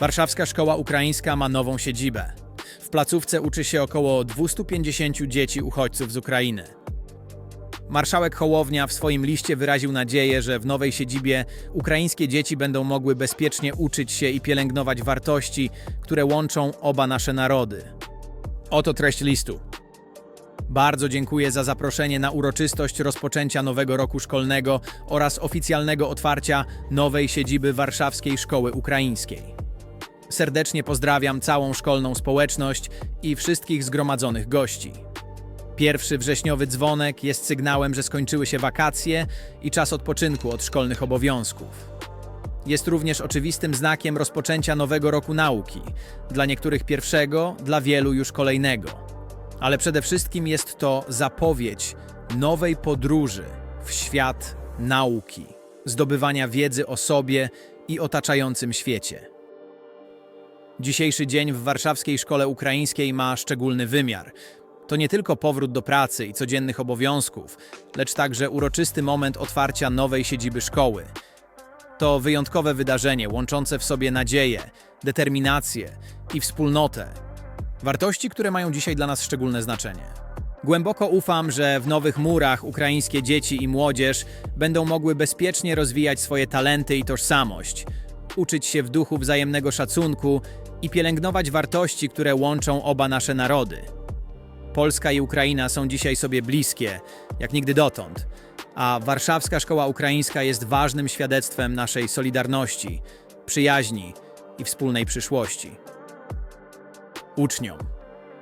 Warszawska Szkoła Ukraińska ma nową siedzibę. W placówce uczy się około 250 dzieci uchodźców z Ukrainy. Marszałek Hołownia w swoim liście wyraził nadzieję, że w nowej siedzibie ukraińskie dzieci będą mogły bezpiecznie uczyć się i pielęgnować wartości, które łączą oba nasze narody. Oto treść listu. Bardzo dziękuję za zaproszenie na uroczystość rozpoczęcia nowego roku szkolnego oraz oficjalnego otwarcia nowej siedziby Warszawskiej Szkoły Ukraińskiej. Serdecznie pozdrawiam całą szkolną społeczność i wszystkich zgromadzonych gości. Pierwszy wrześniowy dzwonek jest sygnałem, że skończyły się wakacje i czas odpoczynku od szkolnych obowiązków. Jest również oczywistym znakiem rozpoczęcia nowego roku nauki, dla niektórych pierwszego, dla wielu już kolejnego. Ale przede wszystkim jest to zapowiedź nowej podróży w świat nauki, zdobywania wiedzy o sobie i otaczającym świecie. Dzisiejszy dzień w Warszawskiej Szkole Ukraińskiej ma szczególny wymiar. To nie tylko powrót do pracy i codziennych obowiązków, lecz także uroczysty moment otwarcia nowej siedziby szkoły. To wyjątkowe wydarzenie łączące w sobie nadzieję, determinację i wspólnotę. Wartości, które mają dzisiaj dla nas szczególne znaczenie. Głęboko ufam, że w nowych murach ukraińskie dzieci i młodzież będą mogły bezpiecznie rozwijać swoje talenty i tożsamość, uczyć się w duchu wzajemnego szacunku i pielęgnować wartości, które łączą oba nasze narody. Polska i Ukraina są dzisiaj sobie bliskie, jak nigdy dotąd, a Warszawska Szkoła Ukraińska jest ważnym świadectwem naszej solidarności, przyjaźni i wspólnej przyszłości. Uczniom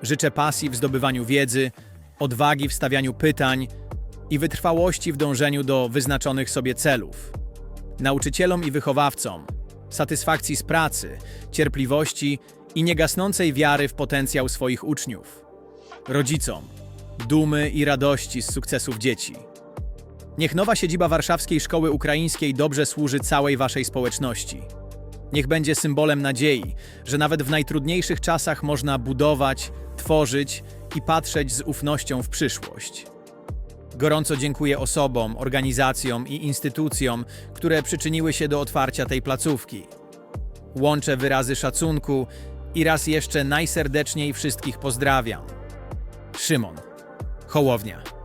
życzę pasji w zdobywaniu wiedzy, odwagi w stawianiu pytań i wytrwałości w dążeniu do wyznaczonych sobie celów. Nauczycielom i wychowawcom satysfakcji z pracy, cierpliwości i niegasnącej wiary w potencjał swoich uczniów. Rodzicom dumy i radości z sukcesów dzieci. Niech nowa siedziba Warszawskiej Szkoły Ukraińskiej dobrze służy całej waszej społeczności. Niech będzie symbolem nadziei, że nawet w najtrudniejszych czasach można budować, tworzyć i patrzeć z ufnością w przyszłość. Gorąco dziękuję osobom, organizacjom i instytucjom, które przyczyniły się do otwarcia tej placówki. Łączę wyrazy szacunku i raz jeszcze najserdeczniej wszystkich pozdrawiam. Szymon, Hołownia.